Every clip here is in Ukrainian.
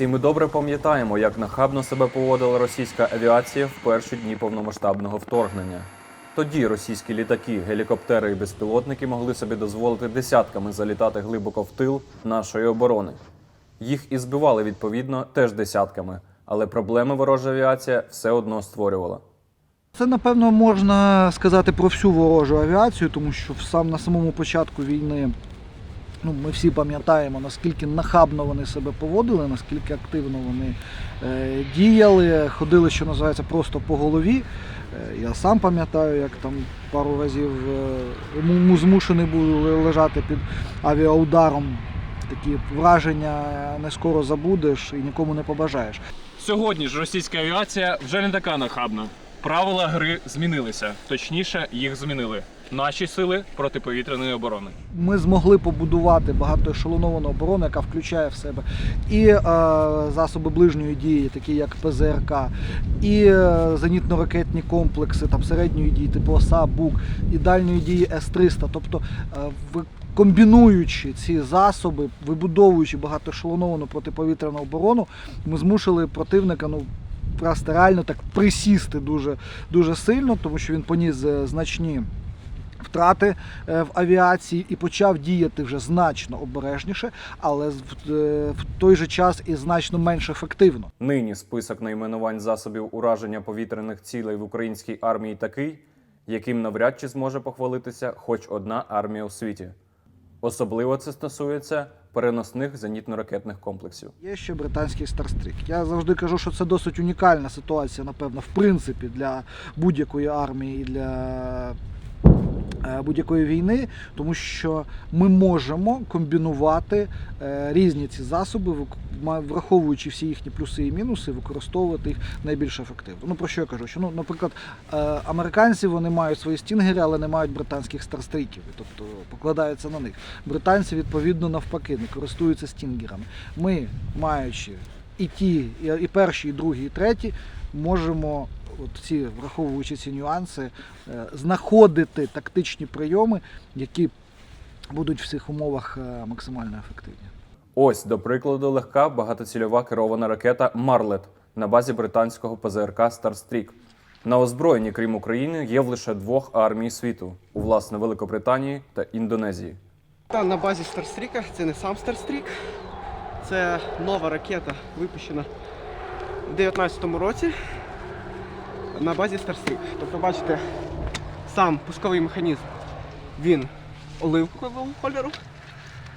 Всі ми добре пам'ятаємо, як нахабно себе поводила російська авіація в перші дні повномасштабного вторгнення. Тоді російські літаки, гелікоптери і безпілотники могли собі дозволити десятками залітати глибоко в тил нашої оборони. Їх і збивали відповідно теж десятками, але проблеми ворожа авіація все одно створювала. Це напевно можна сказати про всю ворожу авіацію, тому що сам на самому початку війни ну, ми всі пам'ятаємо, наскільки нахабно вони себе поводили, наскільки активно вони е, діяли, ходили, що називається, просто по голові. Е, я сам пам'ятаю, як там пару разів е, му- му змушений був лежати під авіаударом. Такі враження не скоро забудеш і нікому не побажаєш. Сьогодні ж російська авіація вже не така нахабна. Правила гри змінилися. Точніше, їх змінили наші сили протиповітряної оборони. ми змогли побудувати багатоешелоновану оборону, яка включає в себе і е, засоби ближньої дії, такі як ПЗРК, і е, зенітно-ракетні комплекси там середньої дії, типу ОСА, БУК, і дальньої дії С-300. Тобто, е, в- комбінуючи ці засоби, вибудовуючи багатоешелоновану протиповітряну оборону, ми змусили противника ну. Просто реально так присісти дуже, дуже сильно, тому що він поніс е, значні втрати е, в авіації і почав діяти вже значно обережніше, але в, е, в той же час і значно менш ефективно. Нині список найменувань засобів ураження повітряних цілей в українській армії такий, яким навряд чи зможе похвалитися хоч одна армія у світі. Особливо це стосується переносних зенітно-ракетних комплексів. Є ще британський Старстрік. Я завжди кажу, що це досить унікальна ситуація, напевно, в принципі, для будь-якої армії і для будь-якої війни, тому що ми можемо комбінувати е, різні ці засоби, враховуючи всі їхні плюси і мінуси, використовувати їх найбільш ефективно. Ну про що я кажу? Що ну, наприклад, е, американці вони мають свої стінгери, але не мають британських старстріків, тобто покладаються на них. Британці відповідно навпаки не користуються стінгерами. Ми, маючи і ті, і перші, і другі, і треті, можемо. От ці, враховуючи ці нюанси, е, знаходити тактичні прийоми, які будуть в цих умовах е, максимально ефективні. Ось, до прикладу, легка багатоцільова керована ракета Марлет на базі британського ПЗРК Старстрік. На озброєнні, крім України, є в лише двох армій світу у власне Великобританії та Індонезії. Та на базі Старстріка, це не сам Старстрік, це нова ракета, випущена у 2019 році на базі Старстрік. Тобто, бачите, сам пусковий механізм він оливкового кольору,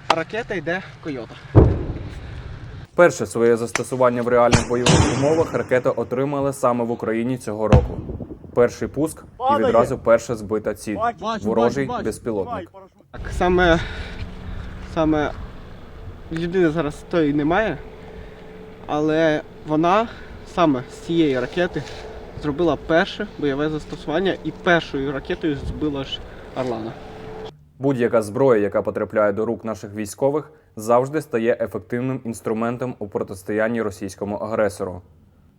а ракета йде Койота. Перше своє застосування в реальних бойових умовах ракета отримала саме в Україні цього року. Перший пуск і відразу перша збита ціль ворожий безпілотник. Так, саме, саме людини зараз тої немає, але вона саме з цієї ракети зробила перше бойове застосування і першою ракетою збила ж Орлана. Будь-яка зброя, яка потрапляє до рук наших військових, завжди стає ефективним інструментом у протистоянні російському агресору.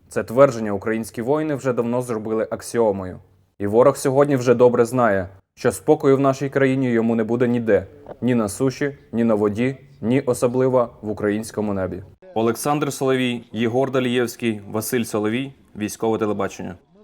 Це твердження українські воїни вже давно зробили аксіомою. І ворог сьогодні вже добре знає, що спокою в нашій країні йому не буде ніде ні на суші, ні на воді, ні особливо в українському небі. Олександр Соловій, Єгор Далієвський, Василь Соловій, військове телебачення.